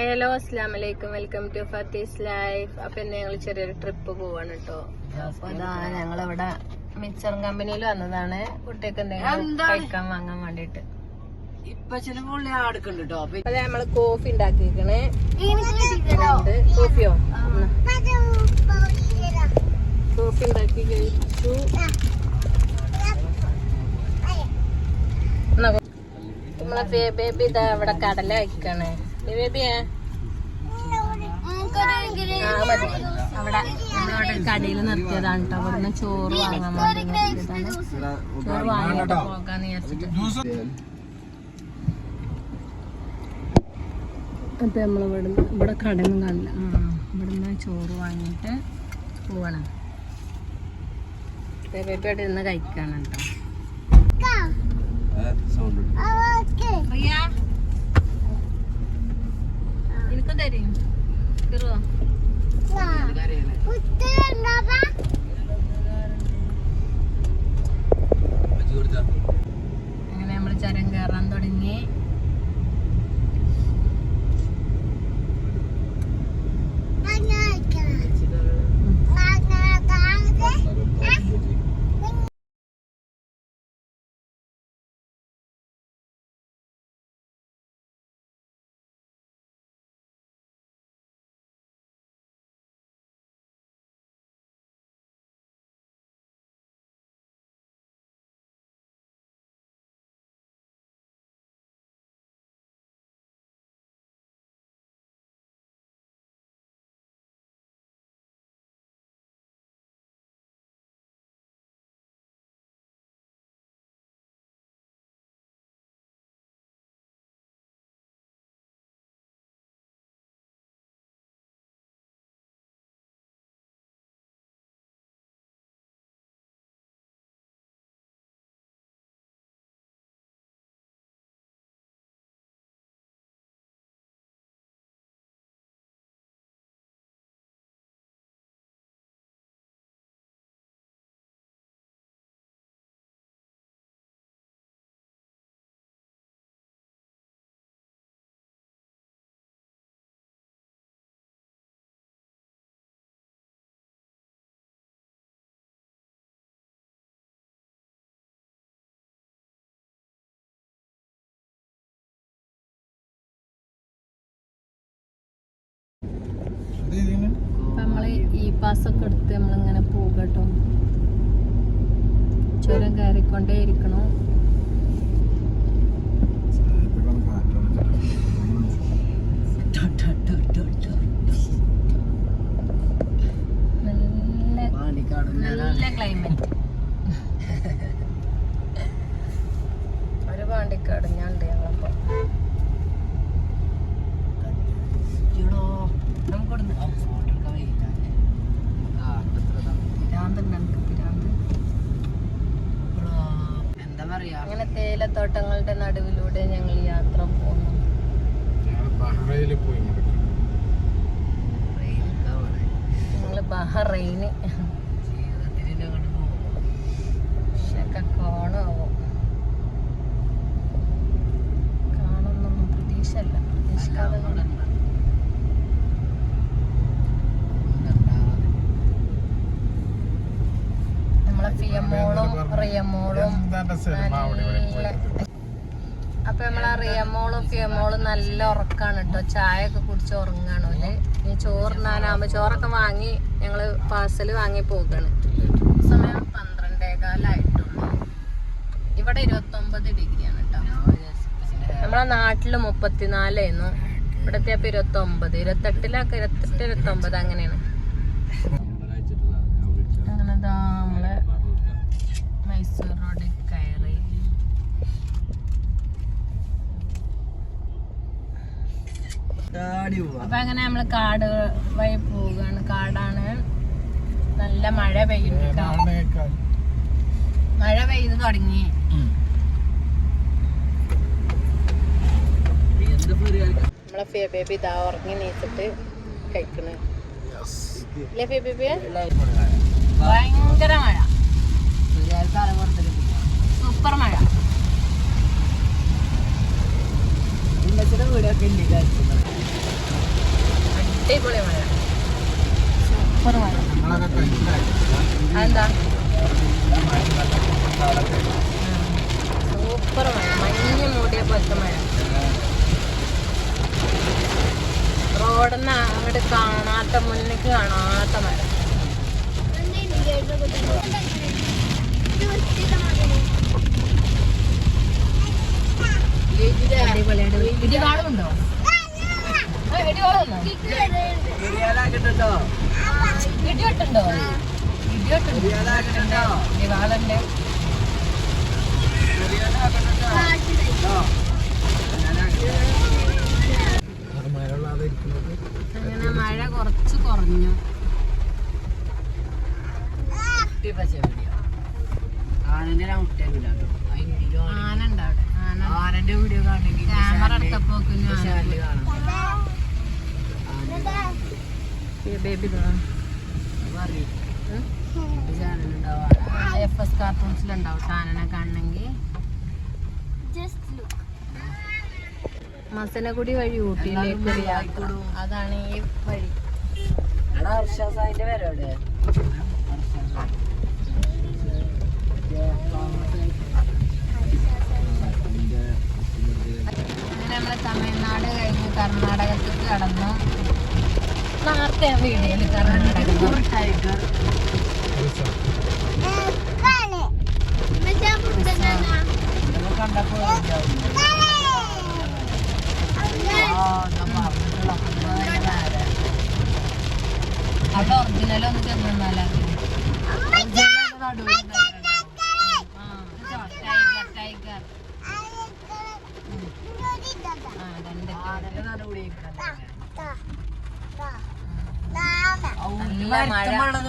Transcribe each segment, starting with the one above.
Hi hello അസ്ലാം വലൈക്കും welcome to ഫത്തീസ് life അപ്പൊ ഇന്ന് ഞങ്ങൾ ചെറിയൊരു ട്രിപ്പ് പോവാണ് കേട്ടോ അപ്പൊ അതാ ഞങ്ങളിവിടെ മിച്ചർ കമ്പനിയിൽ വന്നതാണ്. കുട്ടികൾക്ക് എന്തെങ്കിലും കഴിക്കാൻ വാങ്ങാൻ വേണ്ടിട്ട് ഇപ്പച്ചന് പുള്ളി ആടുക്കുണ്ട് കേട്ടോ അപ്പൊ അതെ നമ്മൾ കോഫി ഉണ്ടാക്കിയിരിക്കണേ ഉണ്ട്. കോഫിയോ കോഫി ഉണ്ടാക്കി കഴിച്ചു. നമ്മളെ ബേബി ഇതാ ഇവിടെ കടല മതി അവിടെ നമ്മളവിടെ കടയിൽ നിർത്തിയതാണ് കേട്ടോ അവിടുന്ന് ചോറ് വാങ്ങാൻ വേണ്ടി നിർത്തിയതാണ് ചോറ് വാങ്ങിട്ട് പോകാന്ന് വിചാരിച്ചിട്ട്. അപ്പൊ നമ്മൾ ഇവിടുന്ന് ഇവിടെ കടയൊന്നും കാണില്ല. ആ ഇവിടുന്ന് ചോറ് വാങ്ങിയിട്ട് പോവണം. ബേബിയോടെ ഇരുന്ന് കഴിക്കാണ് കേട്ടോ എനിക്കും തരും കയറുവോ അങ്ങനെ നമ്മൾ ചരം കയറാൻ തുടങ്ങി. നമ്മൾ ഈ പാസ്സൊക്കെ എടുത്ത് നമ്മളിങ്ങനെ പോകട്ടോ. ചുരം കയറിക്കൊണ്ടേ ഇരിക്കണോ. നല്ല നല്ല ക്ലൈമറ്റ് ഒരു പാണ്ടിക്കാട് ഞാൻ ഉണ്ട് ഞങ്ങളപ്പോ പിരാന്തുണ്ട് എനിക്ക് പിരാന്ത് എന്താ പറയാ അങ്ങനെ നടുവിലൂടെ ഞങ്ങൾ യാത്ര പോന്നു ബഹ്റൈനിൽ പോയി ഞങ്ങൾ ബഹ്റൈന്. കാണാവും? കാണുന്നൊന്നും പ്രതീക്ഷയല്ല. പ്രതീക്ഷിക്കാതെ. നമ്മളെ ഫിയമോളും റിയമോളും എന്താ സിനിമ അവിടെ ഇവിടെ പോയി അപ്പൊ നമ്മളെ റിയമോളും ഫിയമോളും നല്ല ഉറക്കാണ് കേട്ടോ ചായ ഒക്കെ കുടിച്ച് ഉറങ്ങാണ് ഓൽ. ഇനി ചോറിനാനാകുമ്പോ ചോറൊക്കെ വാങ്ങി ഞങ്ങൾ പാർസൽ വാങ്ങി പോകാണ്. സമയം പന്ത്രണ്ടേകാലായിട്ടുള്ളൂ. ഇവിടെ ഇരുപത്തൊമ്പത് ഡിഗ്രിയാണ് കേട്ടോ നമ്മളെ നാട്ടിൽ മുപ്പത്തിനാലായിരുന്നു ഇവിടത്തെ അപ്പൊ ഇരുപത്തൊമ്പത്. ഇരുപത്തെട്ടിലൊക്കെ ഇരുപത്തെട്ട് ഇരുപത്തൊമ്പത് അങ്ങനെയാണ്. അങ്ങനെ നമ്മൾ മൈസൂർ റോഡിൽ കയറി അപ്പൊ അങ്ങനെ നമ്മൾ കാട് വഴി പോവുകയാണ്. കാടാണ് നല്ല മഴ പെയ്യുന്നുണ്ട് കേട്ടോ. മഴ പെയ്ത് തുടങ്ങി. നമ്മളെ ഫേ ബേബി ഇതാ ഉറങ്ങി നീച്ചിട്ട് കഴിക്കണേ. ഭയങ്കര മഴ. അടിപൊളി കാണുന്നുണ്ടോ ഇടിവാളുണ്ടോ? കാണുന്നുണ്ടോ ഇടിവാളുണ്ട്. ബിരിയാണാക്കിട്ടുണ്ടോ മഴയുള്ളാതെ ഇരിക്കുന്നത് അങ്ങനെ മഴ കുറച്ച് കുറഞ്ഞു. പച്ച വീഡിയോ. ആനന്റെ അതിന്റെ ആന ഉണ്ടാവിടെ ആനന്റെ വീഡിയോ കാണണമെങ്കിൽ ക്യാമറ എടുത്തപ്പോ ബേബി എഫ് എസ് കാർട്ടൂൺസിലുണ്ടാവും ആനനെ കാണണമെങ്കിൽ മസനഗുടി വഴി ഊട്ടിയിലേക്ക് അതാണ് ഈ വഴി. അതിന്റെ ഹർഷാസായിന്റെ അങ്ങനെ നമ്മൾ തമിഴ്നാട് കഴിഞ്ഞ് കർണാടകത്തേക്ക് കടന്നു. നേരത്തെ വീഡിയോയിൽ കർണാടക നമ്മൾ അവിടെ ഒറിജിനൽ ഒന്ന് ചെന്നാലാ നല്ല മഴ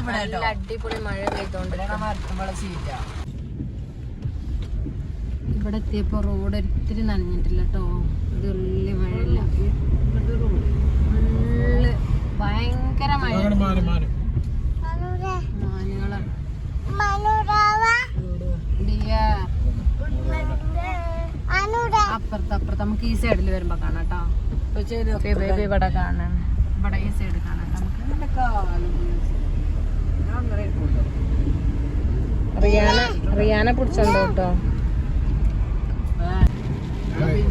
നല്ല അടിപൊളി മഴ പെയ്തോണ്ട്. സീറ്റാ ഇവിടെ എത്തിയപ്പോ റോഡ് ഒത്തിരി നനഞ്ഞിട്ടില്ല കേട്ടോ ഇത് വലിയ മഴയില്ല. ഫുള്ള് ഭയങ്കര മഴ അപ്പുറത്ത് അപ്പുറത്ത്. നമുക്ക് ഈ സൈഡിൽ വരുമ്പോ കാണാം കേട്ടോ ഇവിടെ കാണാം. ഇവിടെ ഈ സൈഡ് കാണാം. നമുക്ക് റിയാന റിയാന പിടിച്ചോണ്ടോ കേട്ടോ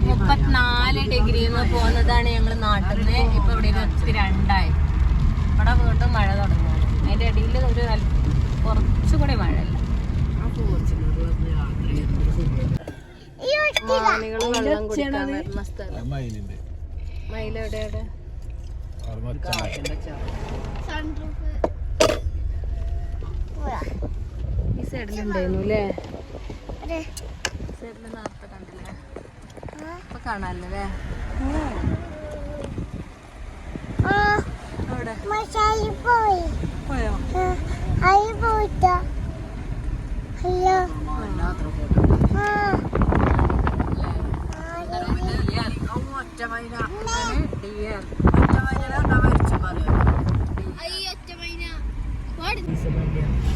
മുപ്പത്തിനാല് ഡിഗ്രിന്ന് പോകുന്നതാണ് ഞങ്ങൾ നാട്ടിൽ നിന്ന് ഇപ്പൊ ഇവിടെ ഇരുപത്തി രണ്ടായി. ഇവിടെ വീണ്ടും മഴ തുടങ്ങും അതിന്റെ ഇടയിൽ ഒരു കുറച്ചുകൂടി മഴയില്ല. മാനികൾ വെള്ളം കുടിക്കാൻ വരുന്ന സ്ഥലം. ഈ സൈഡിലുണ്ടായിരുന്നു അല്ലേ സൈഡിൽ നേരത്തെ കണ്ടില്ലേ ഇപ്പൊ കാണാനല്ലേ അവിടെ. പോയോ? ഡിയർ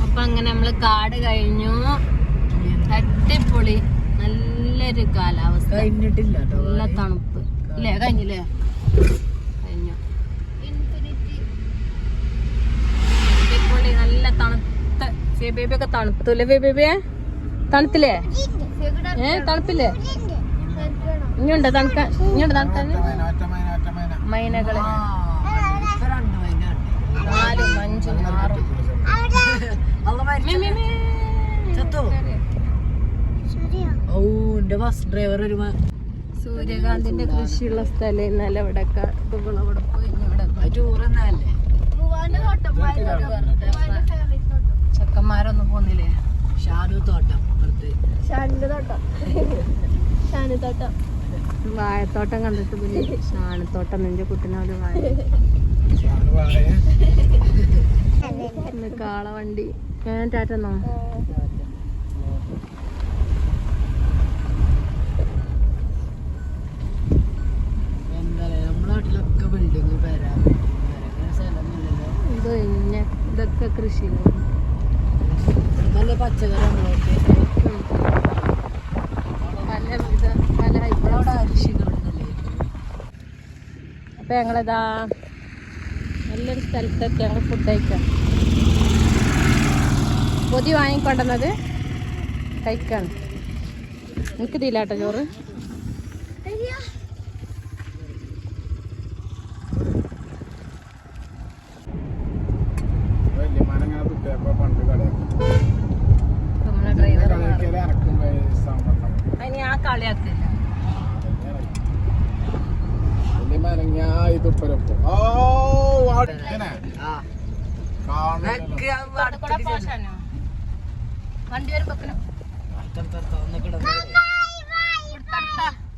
അപ്പൊ അങ്ങനെ നമ്മൾ കാട് കഴിഞ്ഞു. അടിപൊളി. നല്ലൊരു കാലാവസ്ഥ. കഴിഞ്ഞിട്ടില്ല നല്ല തണുപ്പ്. ഇല്ലേ? കഴിഞ്ഞില്ലേ? കഴിഞ്ഞു. തട്ടിപ്പൊളി നല്ല തണുത്ത. ബേബി ഒക്കെ തണുത്തല്ലേ? ബേബിയെ? തണുത്തില്ലേ? ഏ തണുപ്പില്ലേ? ഇനിയുണ്ടോ തണുക്കാൻ ഇനിയുണ്ട് തണുക്കാൻ മൈനകൾ. നാലും അഞ്ചും ആറും? ഓ എന്റെ ബസ് ഡ്രൈവർ ഒരു സൂര്യകാന്തിന്റെ കൃഷിയുള്ള സ്ഥലം ഇന്നലെ ഇവിടെ ഇവിടെ പോയി ഇനി ഇവിടെ ആ ടൂർ എന്നല്ലേ ചെക്കന്മാരൊന്നും പോന്നില്ലേ? ഷാനു തോട്ടം. വാഴത്തോട്ടം കണ്ടിട്ട് പിന്നെ ചാണത്തോട്ടം നിന്റെ കുട്ടിനോട് വാഴ. കാളവണ്ടി ഞാൻ ടാറ്റന്നോ? ഇതൊക്കെ കൃഷി നല്ല പച്ചക്കറി ഇപ്പോഴവിടെ കൃഷികളുണ്ടല്ലേ അപ്പൊ ഞങ്ങളിതാ നല്ലൊരു സ്ഥലത്തൊക്കെ ഞങ്ങൾ ഫുഡ് കഴിക്കാം. പൊതി വാങ്ങിക്കൊണ്ടുവന്നത് കഴിക്കാണ്. എനിക്ക് ഇതില്ലാട്ടോ ചോറ്? നമ്മളെ ഡ്രൈവർ അതിന് ആ കളിയാക്കില്ല വല്യമാനങ്ങ ഇത് ഉപ്പരപ്പ് ഓ ഇങ്ങനെ ആ കാണുന്നില്ലല്ലോ. വണ്ടി വരുമ്പോ അടുത്തടുത്തടുത്ത് ഒന്ന് കിടന്ന്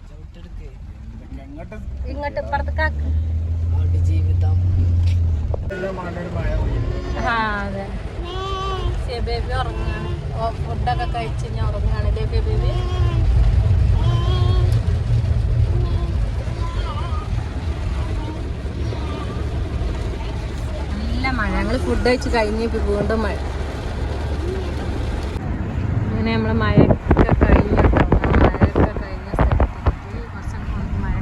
ചവിട്ടെടുക്ക് എങ്ങോട്ട് ഇങ്ങോട്ട് ഇപ്പുറത്തേക്ക് ആക്ക്. ആട് ജീവിതം മണ്ടൊരു മഴ പെയ്യുന്നു. ആ അതെ ബേബി ഉറങ്ങാണ് ഓ ഫുഡൊക്കെ കഴിച്ച് കഴിഞ്ഞാൽ ഉറങ്ങാണ് അല്ലേ ബേബി നല്ല മഴ ഞങ്ങൾ ഫുഡ് കഴിച്ച് കഴിഞ്ഞ് വീണ്ടും മഴ. അങ്ങനെ നമ്മൾ മഴയൊക്കെ കഴിഞ്ഞു മഴയൊക്കെ കഴിഞ്ഞ കൊണ്ട് മഴ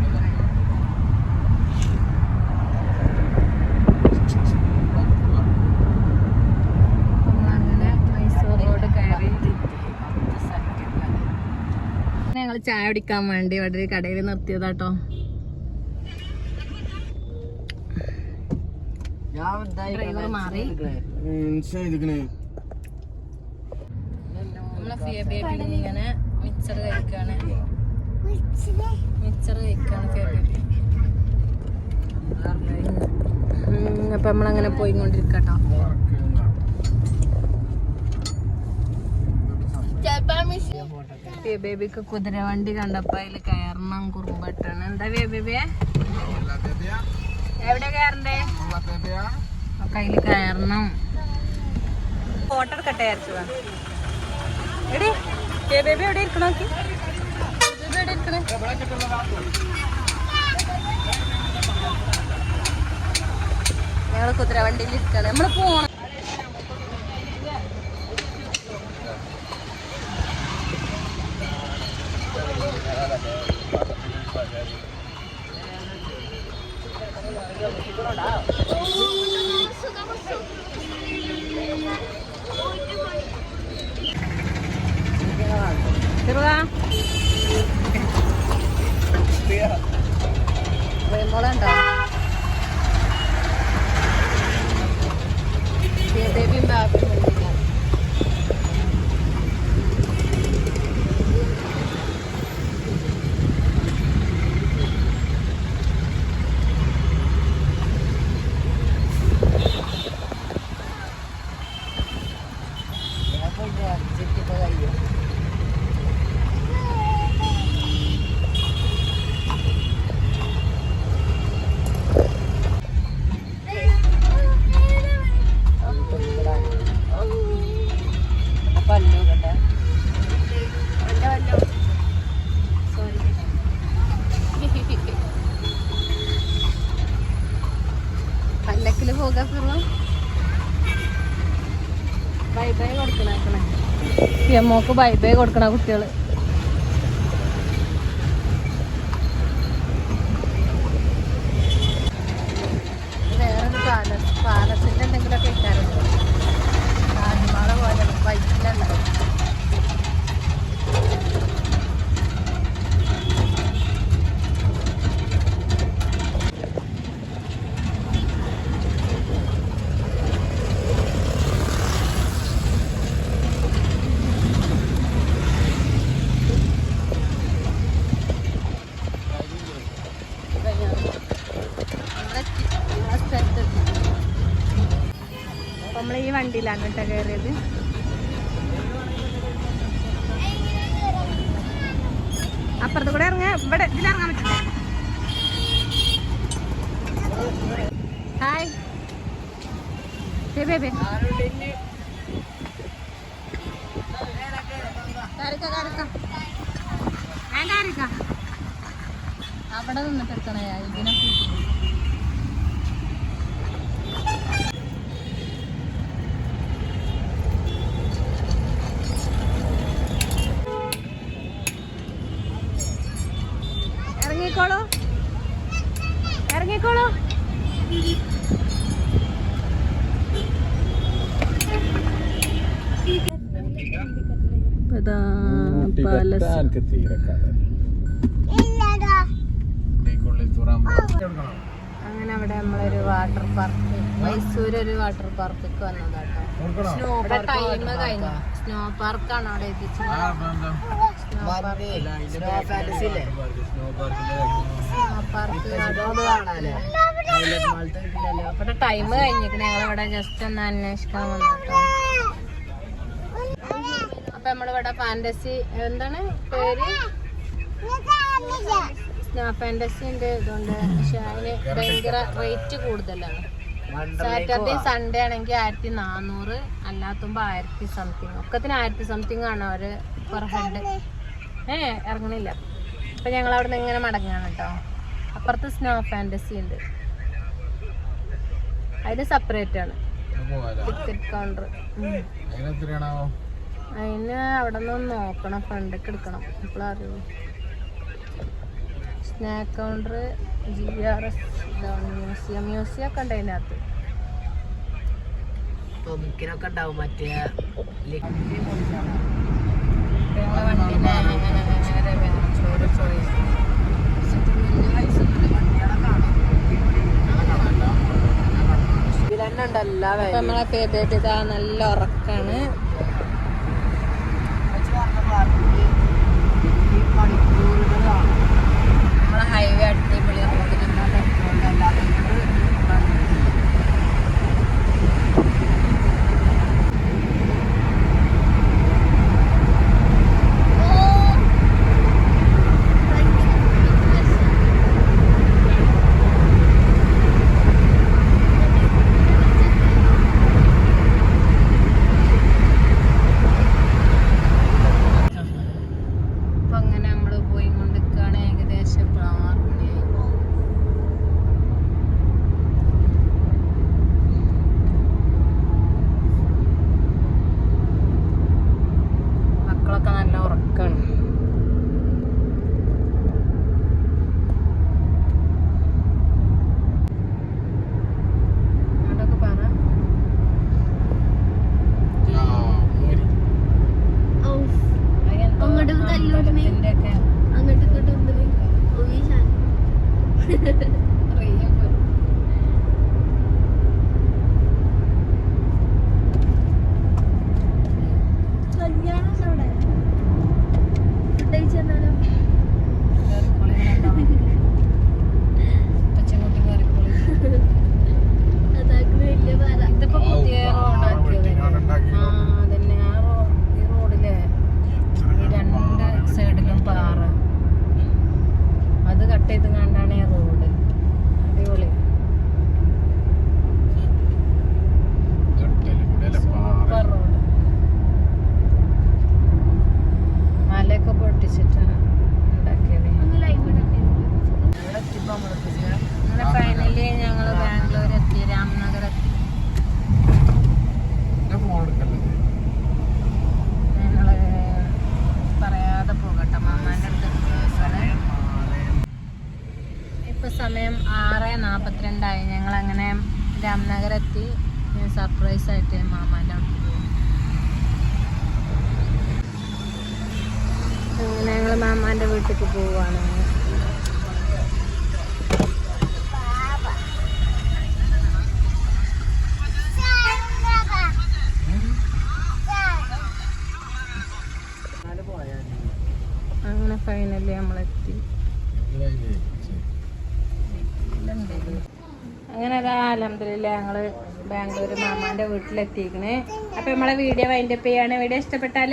നമ്മളങ്ങനെ മൈസൂർ റോഡ് കയറി ഞങ്ങൾ ചായ കുടിക്കാൻ വേണ്ടി ഇവിടെ ഒരു കടയിൽ നിർത്തിയതാട്ടോ ഞാൻ എന്തായി മാറി. ഫിയ ബേബി ഇങ്ങനെ ഫിയ ബേബി അപ്പൊ നമ്മളങ്ങനെ പോയിക്കൊണ്ടിരിക്കട്ടോ. ബേബിക്ക് കുതിര വണ്ടി കണ്ടപ്പോ അതിൽ കയറണം കുറുമ്പട്ടാണ് എന്താ ബേബിയെ എവിടെ കയറണ്ടേ? അപ്പൊ കയറണം. ഫോട്ടോ എടുക്കട്ടെ എടി ഫിയ ബേബി എവിടെ ഇരിക്കണോ എവിടെ ഇരിക്കണേ? ഞങ്ങൾ കുതിര വണ്ടിയിൽ ഇരിക്കാണ്. നമ്മൾ പോണം. తిరుగా పోయి మొలంటా മോക്ക് ബൈ ബൈ കൊടുക്കണ കുട്ടികൾ. വണ്ടിയിലാണ് കേട്ടോ കയറിയത് അപ്പുറത്ത് കൂടെ ഇറങ്ങ. ഇവിടെ ഇതിലിറങ്ങാൻ പറ്റില്ല ഹായ്. ബേബി അവിടെ നിന്നിട്ട് എടുക്കണേ ഇതിനെ കൂട്ടി ഇറങ്ങിക്കോളൂ ഇറങ്ങിക്കോളൂ അതാ പാലസ് എനിക്ക് തീരെ അങ്ങനെ അവിടെ നമ്മളൊരു വാട്ടർ പാർക്ക് മൈസൂർ ഒരു വാട്ടർ പാർക്ക് വന്നതാട്ടോ. സ്നോ ടൈം കഴിഞ്ഞു. സ്നോ പാർക്കാണ് അവിടെ ഇവിടെ ടൈം കഴിഞ്ഞിരിക്കണേ. ഞങ്ങളിവിടെ ജസ്റ്റ് ഒന്ന് അന്വേഷിക്കാൻ വന്നിട്ടോ അപ്പൊ നമ്മളിവിടെ ഫാന്റസി എന്താണ് പേര്? സ്നോ ഇതുണ്ട്. പക്ഷെ അതിന് ഭയങ്കര റേറ്റ് കൂടുതലാണ്. സാറ്റർഡേ സൺഡേ ആണെങ്കിൽ ആയിരത്തി നാനൂറ് അല്ലാത്തുമ്പോ ആയിരത്തി സംതിങ് ഒക്കത്തിന് ആയിരത്തി സംതിങ് ആണ് അവർ പെർ ഹെഡ് ഏ ഇറങ്ങണില്ല. അപ്പൊ ഞങ്ങൾ അവിടെ നിന്ന് ഇങ്ങനെ മടങ്ങാണ് കേട്ടോ അപ്പുറത്ത് സ്നോ ഫാന്റസി ഉണ്ട്. അതിന് സെപ്പറേറ്റ് ആണ്. ടിക്കറ്റ് കൗണ്ടർ അതിന് അവിടെ നിന്ന് നോക്കണം. ഫ്രണ്ടൊക്കെ എടുക്കണം. ഇപ്പോഴറിയുള്ളൂ snack counter G R S museum museum ഒക്കെ ഉണ്ട് അതിനകത്ത്. പമ്പിനൊക്കെ ഉണ്ടാവും മറ്റേ നമ്മളെ ഇതാ നല്ല ഉറക്കാണ്. നമ്മളെ ഹൈവേ അടിപൊളി റോഡിൽ അപ്പൊ അങ്ങനെ നമ്മൾ പോയി കൊണ്ടിരിക്കുകയാണ് ഏകദേശം ഇപ്പൊ ആറ് മണിയായി മക്കളൊക്കെ നല്ല ഉറക്കാണ് അതൊക്കെ പറ അമ്പലത്തിന്റെ ഒക്കെ അങ്ങോട്ട് ഇങ്ങോട്ട് ഒന്ന് ഒവീശാൻ കല്യാണം അവിടെ ഫുഡ് കഴിച്ചെന്നാലോ അതാക്ക് വലിയ പാല ഇതിപ്പോ പുതിയ റോഡാക്കിയത് ആ അതന്നെ ആ റോ ഈ റോഡിലെ ഈ രണ്ട് സൈഡിലും പാറ അത് കട്ട് ചെയ്ത് കണ്ടാണ് ഈ റോഡ് അടിപൊളി സൂപ്പർ റോഡ് മലയൊക്കെ പൊട്ടിച്ചിട്ടാണ് ഉണ്ടാക്കിയത് ഒന്ന് ലൈവ് അങ്ങനെ ഫൈനലി ഞങ്ങൾ ബാംഗ്ലൂർ എത്തി രാംനഗർ എത്തി ഞങ്ങൾ പറയാതെ പോകട്ടെ മാമാന്റെ അടുത്ത് ഇപ്പൊ സമയം ആറ് നാപ്പത്തിരണ്ടായി ഞങ്ങൾ അങ്ങനെ രാംനഗർ എത്തി സർപ്രൈസ് ആയിട്ട് മാമാന്റെ അടുത്ത് പോകും അങ്ങനെ മാമാന്റെ വീട്ടിലേക്ക് പോവാണ്. അങ്ങനെ ഫൈനലി നമ്മളെത്തി. അങ്ങനെ അതാ അലഹമില്ല ഞങ്ങൾ ബാംഗ്ലൂർ മാമാന്റെ വീട്ടിലെത്തിക്കണേ അപ്പൊ നമ്മളെ വീഡിയോ വൈൻഡപ്പ് ചെയ്യാണ്. വീഡിയോ ഇഷ്ടപ്പെട്ടാൽ